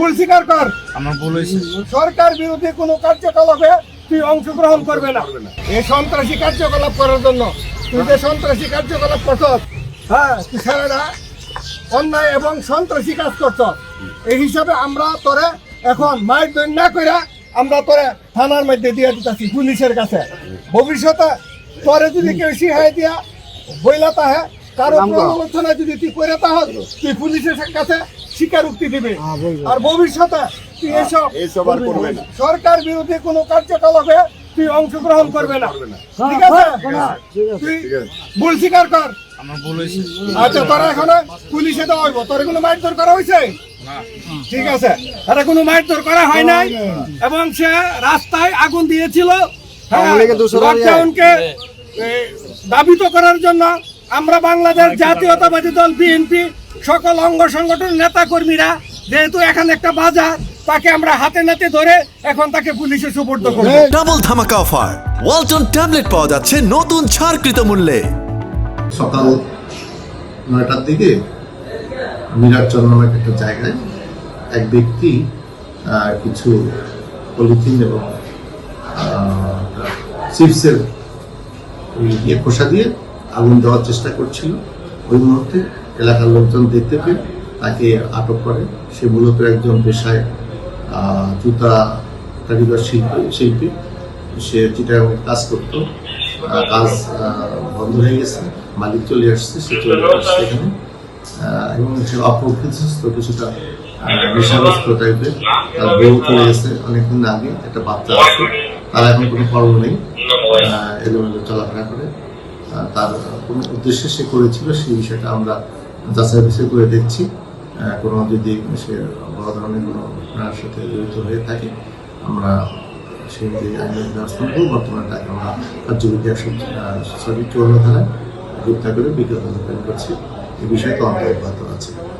ভুল স্বীকার কর। আমার ভুল হয়েছে। সরকার বিরোধী কোনো কার্যকলাপে তুই অংশগ্রহণ করবে না। এই সন্ত্রাসী কার্যকলাপ করার জন্য তুই যে সন্ত্রাসী কার্যকলাপ করছ হ্যাঁ তুই ছেলেরা অন্যায় এবং সন্ত্রাসী কাজ করছ এই হিসাবে আমরা তোরে এখন মাইর দৈন না কইরা আমরা তোরে থানার মধ্যে দিয়ে দিতেছি পুলিশের কাছে। ভবিষ্যতে তোরে যদি কেউ শিখাই দিয়া বইলা তাহে প্রলোচনা যদি তুই করে তুই পুলিশের কাছে স্বীকারোক্তি দিবি। আর ভবিষ্যতে তুই এসব এইসব আর করবে না। সরকার বিরোধী কোনো কার্যকলাপে তুই অংশগ্রহণ করবে না। ঠিক আছে? তুই ভুল স্বীকার কর। আচ্ছা তোরা এখন পুলিশে হইব তোর কোনো মারধর করা হয়েছে ঠিক আছে। তারা কোনো মারধর করা হয় নাই। এবং সে রাস্তায় আগুন দিয়েছিল। হ্যাঁ, লকডাউনকে দাবিত করার জন্য আমরা বাংলাদেশ জাতীয়তাবাদী দল বিএনপি সকল অঙ্গ সংগঠন নেতা কর্মীরা যেহেতু এখানে একটা বাজার তাকে আমরা হাতে নাতে ধরে এখন তাকে পুলিশে সুপর্দ করব। ডাবল ধামাকা অফার ওয়ালটন ট্যাবলেট পাওয়া যাচ্ছে নতুন ছাড়কৃত মূল্যে। সকাল নয়টার দিকে মিরাটচর নামক একটা জায়গায় এক ব্যক্তি কিছু পলিথিন এবং চিপসের ইয়ে খোসা দিয়ে আগুন দেওয়ার চেষ্টা করছিল। ওই মুহূর্তে এলাকার লোকজন দেখতে পেয়ে তাকে আটক করে। সে মূলত একজন পেশায় জুতা কারিগর শিল্পী শিল্পী। সে চিটাগাং কাজ করতো। কাজ বন্ধ হয়ে গেছে। মালিক চলে আসছে, সে চলে আসছে এখানে এবং সে অপ্রকৃতিস্থ কিছুটা নেশাগ্রস্ত টাইপের। তার বউ চলে গেছে অনেকদিন আগে, একটা বাচ্চা আছে। তার এখন কোনো কর্ম নেই। এলোমেলো চলাফেরা করে। তার কোন উদ্দেশ্যে সে করেছিল, সেই বিষয়টা আমরা যাচাই বিচার করে দেখছি। কোনো যদি সে বড় ধরনের কোনো ঘটনার সাথে জড়িত হয়ে থাকে, আমরা সেই অনুযায়ী আইনের ব্যবস্থা নেব। বর্তমানে তাকে আমরা কার্যবিধি একশো সরি চুয়ান্ন ধারায় গ্রেপ্তার করে বিজ্ঞাপন করছি। এই বিষয়ে তদন্ত অব্যাহত আছে।